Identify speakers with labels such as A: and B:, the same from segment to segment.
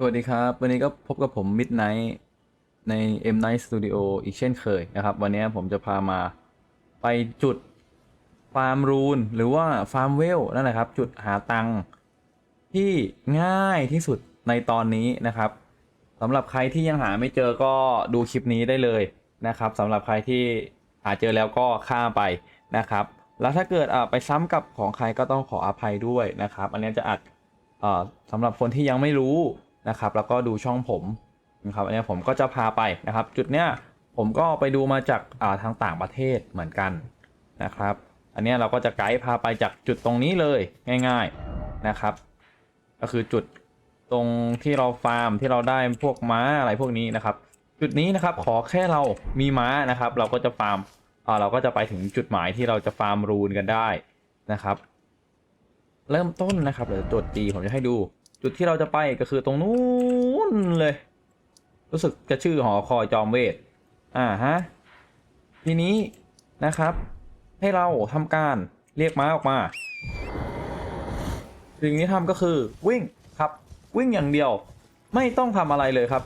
A: สวัสดีครับ วันนี้ก็พบกับผม Midnight ใน M Night Studio อีกเช่นเคยนะครับ วันนี้ผมจะพามาไปจุดฟาร์มรูน หรือว่าฟาร์มเวลนั่นแหละครับ จุดหาตังค์ที่ง่ายที่สุดในตอนนี้นะครับสำหรับใครที่ยังหาไม่เจอก็ดูคลิปนี้ได้เลยนะครับสำหรับใครที่หาเจอแล้วก็ข้ามไปนะครับ แล้วถ้าเกิดไปซ้ำกับของใครก็ต้องขออภัยด้วยนะครับ อันนี้จะอัดอ่อสำหรับคนที่ยังไม่รู้ นะครับ แล้วก็ดูช่องผมนะครับอันนี้ผมก็จะพาไปนะครับ จุดเนี้ยผมก็ไปดูมาจากอ่าทางต่างประเทศเหมือนกันนะครับ อันนี้เราก็จะไกด์พาไปจากจุดตรงนี้เลยง่าย ๆนะครับ ก็คือจุดตรงที่เราฟาร์มที่เราได้พวกม้าอะไรพวกนี้นะครับ จุดนี้นะครับขอแค่เรามีม้านะครับ เราก็จะฟาร์มอ่าเราก็จะไปถึงจุดหมายที่เราจะฟาร์มรูนกันได้นะครับ เริ่มต้นนะครับเดี๋ยวจดดีผมจะให้ดู จุดที่เราจะไปก็คือตรงนู้นเลย รู้สึกจะชื่อหอคอยจอมเวท อ่าฮะ ทีนี้นะครับ ให้เราทำการเรียกม้าออกมา สิ่งที่ทำก็คือวิ่งครับ วิ่งอย่างเดียว ไม่ต้องทำอะไรเลยครับ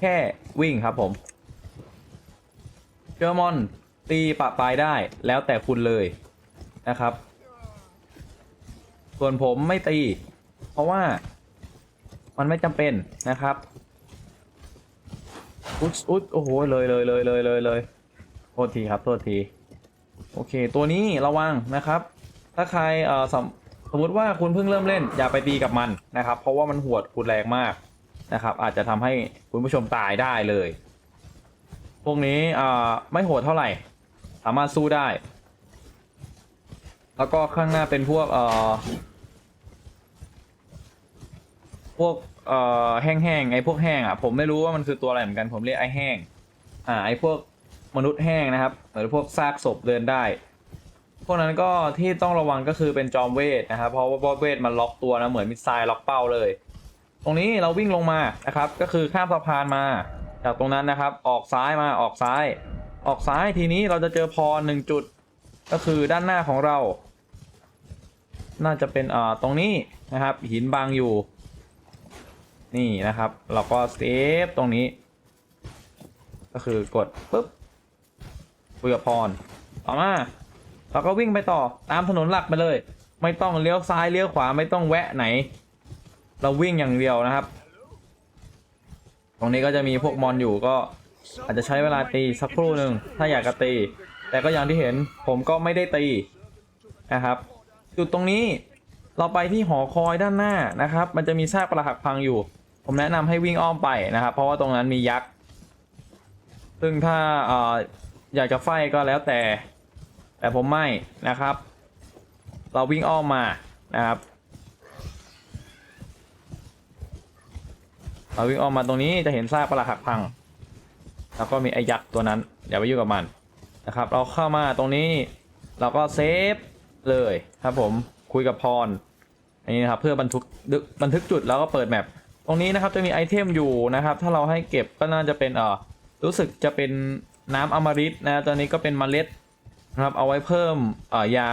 A: แค่วิ่งครับผมเจอมอนตีปะปลายได้แล้วแต่คุณเลยนะครับ ส่วนผมไม่ตี เพราะว่า มันไม่จำเป็นนะครับอุ๊ดอุ๊ดโอ้โหเลยเลยเลยเลยเลยเลยโทษทีครับโทษทีโอเค ตัวนี้ระวังนะครับ ถ้าใครเอ่อสมสมมติว่าคุณเพิ่งเริ่มเล่น อย่าไปตีกับมันนะครับ เพราะว่ามันหวดคุณแรงมากนะครับ อาจจะทำให้คุณผู้ชมตายได้เลย พวกนี้อ่าไม่โหดเท่าไหร่ สามารถสู้ได้ แล้วก็ข้างหน้าเป็นพวกเอ่อ พวกเอ่อแห้งๆไอ้พวกแห้งอะผมไม่รู้ว่ามันคือตัวอะไรเหมือนกันผมเรียกไอ้แห้งอ่าไอ้พวกมนุษย์แห้งนะครับหรือพวกซากศพเดินได้ พวกนั้นก็ที่ต้องระวังก็คือเป็นจอมเวทนะครับ เพราะว่าเวทมันล็อกตัวนะเหมือนมิสไซล์ล็อกเป้าเลย ตรงนี้เราวิ่งลงมานะครับก็คือข้ามสะพานมา จากตรงนั้นนะครับออกซ้ายมาออกซ้าย ออกซ้ายทีนี้เราจะเจอพรหนึ่งจุด ก็คือด้านหน้าของเรา น่าจะเป็นอ่าตรงนี้นะครับหินบางอยู่ นี่นะครับ เราก็เซฟตรงนี้ ก็คือกดปุ๊บคุยกับพรต่อมาเราก็วิ่งไปต่อตามถนนหลักไปเลย ไม่ต้องเลี้ยวซ้ายเลี้ยวขวาไม่ต้องแวะไหน เราวิ่งอย่างเดียวนะครับ ตรงนี้ก็จะมีพวกมอนอยู่ก็อาจจะใช้เวลาตีสักครู่หนึ่งถ้าอยากจะตี แต่ก็อย่างที่เห็นผมก็ไม่ได้ตีนะครับ จุดตรงนี้ เราไปที่หอคอยด้านหน้านะครับ มันจะมีซากปรักหักพังอยู่ ผมแนะนำให้วิ่งอ้อมไปนะครับ เพราะว่าตรงนั้นมียักษ์ ซึ่งถ้าออยากจะไฟก็แล้วแต่ แต่ผมไม่นะครับ เราวิ่งอ้อมมานะครับเราวิ่งออกมาตรงนี้จะเห็นซากปรักหักพัง แล้วก็มีไอ้ยักษ์ตัวนั้นอย่าไปยุ่งกับมันนะครับ เราเข้ามาตรงนี้ เราก็เซฟเลยครับผมคุยกับพร อันนี้นะครับเพื่อบันทึกบันทึกจุดแล้วก็เปิดแมปตรงนี้นะครับจะมีไอเทมอยู่นะครับ ถ้าเราให้เก็บก็น่าจะเป็นเอ่อรู้สึกจะเป็นน้ำอมฤตนะตอนนี้ก็เป็นเมล็ดนะครับเอาไว้เพิ่มเอ่อยา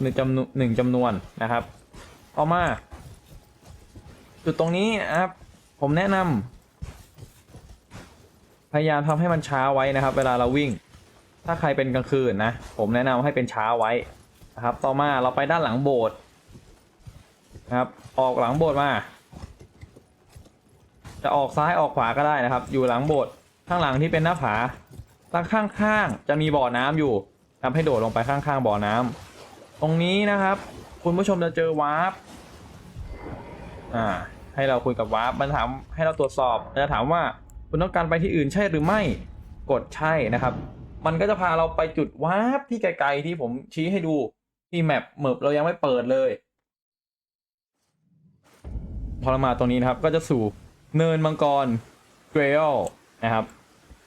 A: หนึ่งจำนวนหนึ่งจำนวนนะครับเอามา จุดตรงนี้นะครับผมแนะนำพยายามทำให้มันช้าไว้นะครับ เวลาเราวิ่ง ถ้าใครเป็นกลางคืนนะ ผมแนะนำให้เป็นช้าไว้นะครับ ต่อมาเราไปด้านหลังโบสถ์ นะครับ ออกหลังโบสถ์มา จะออกซ้ายออกขวาก็ได้นะครับ อยู่หลังโบสถ์ข้างหลังที่เป็นหน้าผาตั้งข้างๆจะมีบ่อน้ำอยู่ทำให้โดดลงไปข้างๆบ่อน้ำตรงนี้นะครับ คุณผู้ชมจะเจอวาร์ปอ่า ให้เราคุยกับวาร์ปมันถามให้เราตรวจสอบมันจะถามว่าคุณต้องการไปที่อื่นใช่หรือไม่ กดใช่นะครับ มันก็จะพาเราไปจุดวาร์ปที่ไกลๆที่ผมชี้ให้ดูที่แมปเมิบเรายังไม่เปิดเลย พอเรามาตรงนี้นะครับ ก็จะสู่เนินมังกรเกรลนะครับ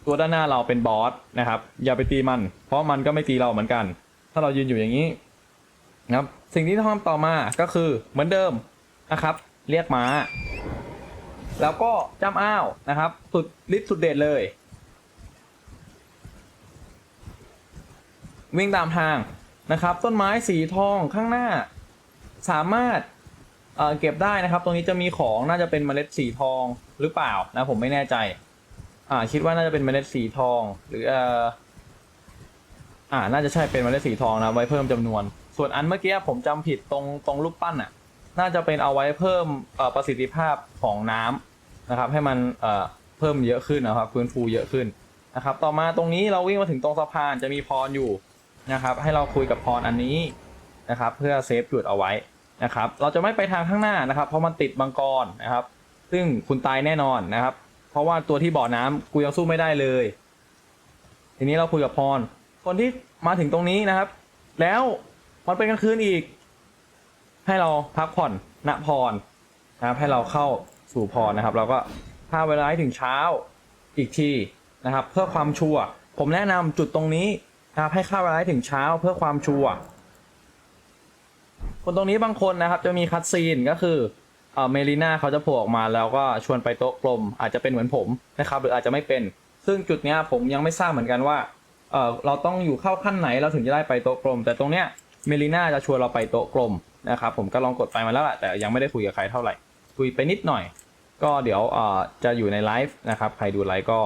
A: ตัวด้านหน้าเราเป็นบอสนะครับ อย่าไปตีมัน เพราะมันก็ไม่ตีเราเหมือนกัน ถ้าเรายืนอยู่อย่างนี้นะครับ สิ่งที่ต้องทำต่อมาก็คือเหมือนเดิมนะครับ เรียกม้า แล้วก็จำอ้าวนะครับ สุดฤทธิ์สุดเด็ดเลย วิ่งตามทางนะครับ ต้นไม้สีทองข้างหน้า สามารถ เก็บได้นะครับ ตรงนี้จะมีของน่าจะเป็นเมล็ดสีทองหรือเปล่านะผมไม่แน่ใจ อ่าคิดว่าน่าจะเป็นเมล็ดสีทอง หรือเอ่ออ่า น่าจะใช่เป็นเมล็ดสีทองนะไว้เพิ่มจำนวน ส่วนอันเมื่อกี้ผมจำผิดตรงตรงรูปปั้นอะ น่าจะเป็นเอาไว้เพิ่มประสิทธิภาพของน้ำนะครับ ให้มันเอ่อเพิ่มเยอะขึ้นนะครับฟื้นฟูเยอะขึ้นนะครับ ต่อมาตรงนี้เราวิ่งมาถึงตรงสะพานจะมีพรอยู่นะครับ ให้เราคุยกับพรอันนี้นะครับ เพื่อเซฟจุดเอาไว้ นะครับ เราจะไม่ไปทางข้างหน้านะครับ เพราะมันติดบังกรนะครับ ซึ่งคุณตายแน่นอนนะครับ เพราะว่าตัวที่บ่อน้ำกูยังสู้ไม่ได้เลย ทีนี้เราคุยกับพร คนที่มาถึงตรงนี้นะครับ แล้วมันเป็นกลางคืนอีก ให้เราพักผ่อนณพรนะครับ ให้เราเข้าสู่พรนะครับ เราก็พาเวลาให้ถึงเช้าอีกทีนะครับ เพื่อความชัวร์ผมแนะนำจุดตรงนี้นะครับให้ค่าเวลาให้ถึงเช้าเพื่อความชัวร์ คนตรงนี้บางคนนะครับจะมีคัดซีนก็คือเอ่อเมลิน่าเขาจะโผล่ออกมาแล้วก็ชวนไปโต๊ะกลม อาจจะเป็นเหมือนผมนะครับหรืออาจจะไม่เป็น ซึ่งจุดเนี้ยผมยังไม่ทราบเหมือนกันว่าเออเราต้องอยู่เข้าขั้นไหนเราถึงจะได้ไปโต๊ะกลม แต่ตรงเนี้ยเมลิน่าจะชวนเราไปโต๊ะกลมนะครับผมก็ลองกดไปมาแล้วแหละแต่ยังไม่ได้คุยกับใครเท่าไหร่คุยไปนิดหน่อย ก็เดี๋ยวเอ่อจะอยู่ในไลฟ์นะครับใครดูไลฟ์ก็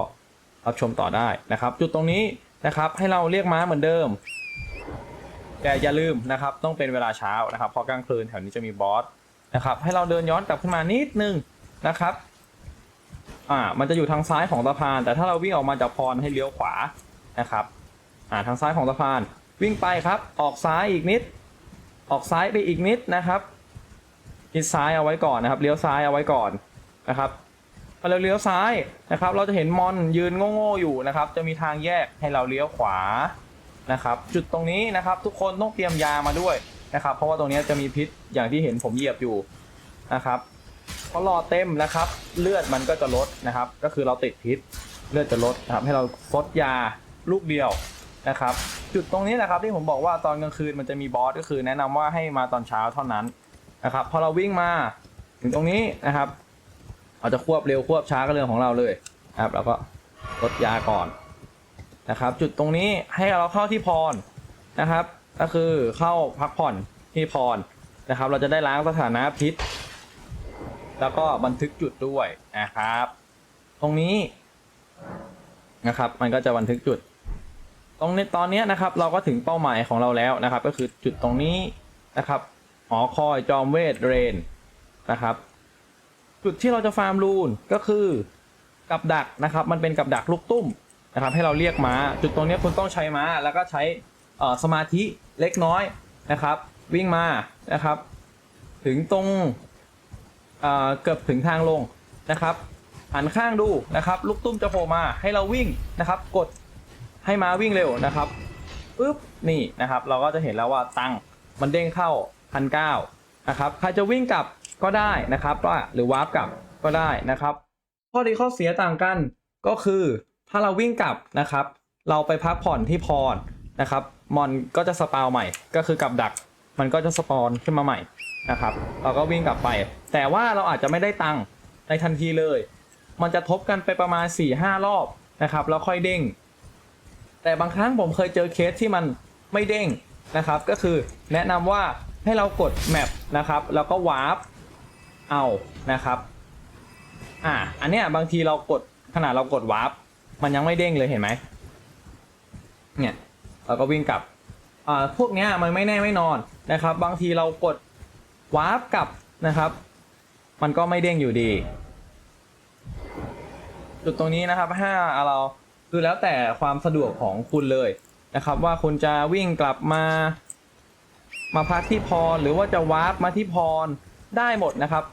A: รับชมต่อได้นะครับ จุดตรงนี้นะครับให้เราเรียกม้าเหมือนเดิม แต่อย่าลืมนะครับต้องเป็นเวลาเช้านะครับเพราะกลางคืนแถวนี้จะมีบอสนะครับให้เราเดินย้อนกลับขึ้นมานิดนึงนะครับอ่ามันจะอยู่ทางซ้ายของสะพาน แต่ถ้าเราวิ่งออกมาจากพรให้เลี้ยวขวานะครับอ่าทางซ้ายของสะพาน วิ่งไปครับออกซ้ายอีกนิด ออกซ้ายไปอีกนิดนะครับคิดซ้ายเอาไว้ก่อนนะครับเลี้ยวซ้ายเอาไว้ก่อนนะครับพอเราเลี้ยวซ้ายนะครับ เราจะเห็นมอนยืนโง่ๆอยู่นะครับ จะมีทางแยกให้เราเลี้ยวขวา นะครับ จุดตรงนี้นะครับทุกคนต้องเตรียมยามาด้วยนะครับ เพราะว่าตรงนี้จะมีพิษอย่างที่เห็นผมเหยียบอยู่นะครับพอหลอดเต็มนะครับ เลือดมันก็จะลดนะครับ ก็คือเราติดพิษเลือดจะลดนะครับ ให้เราซดยาลูกเดียวนะครับ จุดตรงนี้นะครับที่ผมบอกว่าตอนกลางคืนมันจะมีบอสก็คือ แนะนำว่าให้มาตอนเช้าเท่านั้นนะครับ พอเราวิ่งมาถึงตรงนี้นะครับเราจะควบเร็วควบช้าก็เรื่องของเราเลยนะครับ แล้วก็ลดยาก่อน นะครับ จุดตรงนี้ให้เราเข้าที่พรนะครับ ก็คือเข้าพักผ่อนที่พรนะครับ เราจะได้ล้างสถานะพิษ แล้วก็บันทึกจุดด้วยนะครับ ตรงนี้นะครับ มันก็จะบันทึกจุด ตรงนี้ตอนนี้นะครับ เราก็ถึงเป้าหมายของเราแล้วนะครับ ก็คือจุดตรงนี้นะครับหอคอยจอมเวทเรนนะครับ จุดที่เราจะฟาร์มรูนก็คือกับดักนะครับ มันเป็นกับดักลูกตุ้ม นะครับให้เราเรียกม้า จุดตรงนี้คุณต้องใช้ม้าแล้วก็ใช้สมาธิเล็กน้อยนะครับ วิ่งมานะครับ ถึงตรงเกือบถึงทางลงนะครับหันข้างดูนะครับลูกตุ้มจะโผล่มาให้เราวิ่งนะครับ กดให้ม้าวิ่งเร็วนะครับปึ๊บนี่นะครับ เราก็จะเห็นแล้วว่าตังมันเด้งเข้าพันเก้านะครับใครจะวิ่งกลับก็ได้นะครับว่าหรือวาร์ปกลับก็ได้นะครับ ข้อดีข้อเสียต่างกันก็คือ ถ้าเราวิ่งกลับนะครับ เราไปพักผ่อนที่พรนะครับ มอนก็จะสปาวใหม่ ก็คือกับดัก มันก็จะสปอนขึ้นมาใหม่นะครับ เราก็วิ่งกลับไป แต่ว่าเราอาจจะไม่ได้ตังค์ในทันทีเลย มันจะทบกันไปประมาณ4ี่ห้ารอบนะครับ แล้วค่อยเด้ง แต่บางครั้งผมเคยเจอเคสที่มันไม่เด้งนะครับ ก็คือแนะนำว่าให้เรากดแมปนะครับ แล้วก็วาร์ปเอานะครับ อ่า อันเนี้ยบางทีเรากดขนาดเรากดวาร์ป มันยังไม่เด้งเลยเห็นไหมเนี่ยเราก็วิ่งกลับอ่าพวกเนี้ยมันไม่แน่ไม่นอนนะครับ บางทีเรากดวาร์ปกลับนะครับ มันก็ไม่เด้งอยู่ดี จุดตรงนี้นะครับถ้าเราคือแล้วแต่ความสะดวกของคุณเลยนะครับ ว่าคุณจะวิ่งกลับมา มาพักที่พรหรือว่าจะวาร์ปมาที่พรได้หมดนะครับ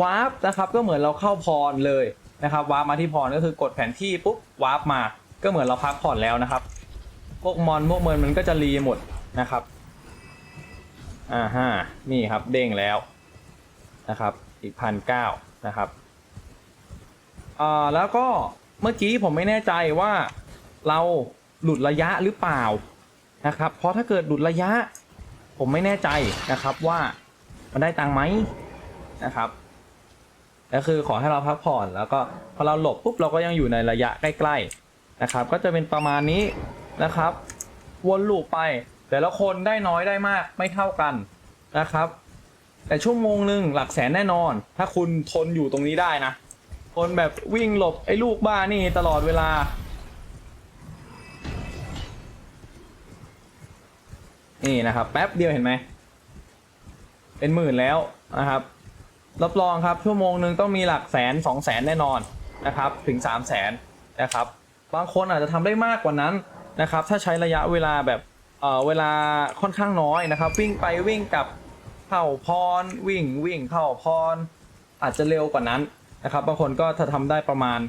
A: วาร์ปนะครับก็เหมือนเราเข้าพรเลยนะครับวาร์ปมาที่พรก็คือกดแผนที่ปุ๊บ วาร์ปมา ก็เหมือนเราพักผ่อนแล้วนะครับ พวกมอนพวกเมินมันก็จะรีหมดนะครับ อ่าฮะนี่ครับเด้งแล้วนะครับ อีกพันเก้านะครับอ่าแล้วก็เมื่อกี้ผมไม่แน่ใจว่าเราหลุดระยะหรือเปล่านะครับ เพราะถ้าเกิดหลุดระยะ ผมไม่แน่ใจนะครับว่ามันได้ตังไหมนะครับ ก็คือขอให้เราพักผ่อนแล้วก็พอเราหลบปุ๊บเราก็ยังอยู่ในระยะใกล้ๆนะครับ ก็จะเป็นประมาณนี้นะครับ วนลูปไป แต่ละคนได้น้อยได้มากไม่เท่ากันนะครับ แต่ชั่วโมงหนึ่งหลักแสนแน่นอน ถ้าคุณทนอยู่ตรงนี้ได้นะทนแบบวิ่งหลบไอ้ลูกบ้านี่ตลอดเวลานี่นะครับแป๊บเดียวเห็นไหมเป็นหมื่นแล้วนะครับ รับรองครับชั่วโมงหนึ่งต้องมีหลักแสนสองแสนแน่นอนนะครับถึงสามแสนนะครับบางคนอาจจะทำได้มากกว่านั้นนะครับถ้าใช้ระยะเวลาแบบเออเวลาค่อนข้างน้อยนะครับ วิ่งไปวิ่งกลับเข้าพรวิ่งวิ่งเข้าพรอาจจะเร็วกว่านั้นนะครับบางคนก็จะทำได้ประมาณ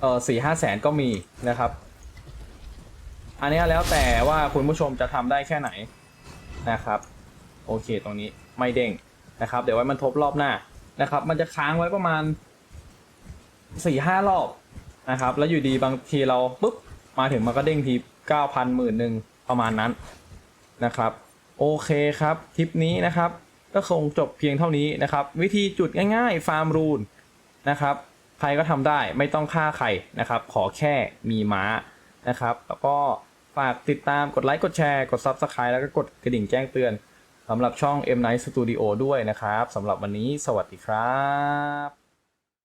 A: เออสี่ห้าแสนก็มีนะครับ อันนี้แล้วแต่ว่าคุณผู้ชมจะทำได้แค่ไหนนะครับ โอเคตรงนี้ไม่เด้ง นะครับ เดี๋ยวไว้มันทบรอบหน้านะครับ มันจะค้างไว้ประมาณสี่ห้ารอบนะครับ แล้วอยู่ดีบางทีเราปุ๊บมาถึงมันก็เด้งทีเก้าพันหมื่นหนึ่งประมาณนั้นนะครับ โอเคครับคลิปนี้นะครับ ก็คงจบเพียงเท่านี้นะครับ วิธีจุดง่ายๆ ฟาร์มรูนนะครับใครก็ทำได้ไม่ต้องฆ่าใครนะครับ ขอแค่มีม้านะครับ แล้วก็ฝากติดตามกดไลค์กดแชร์กด Subscribe แล้วก็กดกระดิ่งแจ้งเตือน สำหรับช่อง M Night Studio ด้วยนะครับสำหรับวันนี้สวัสดีครับ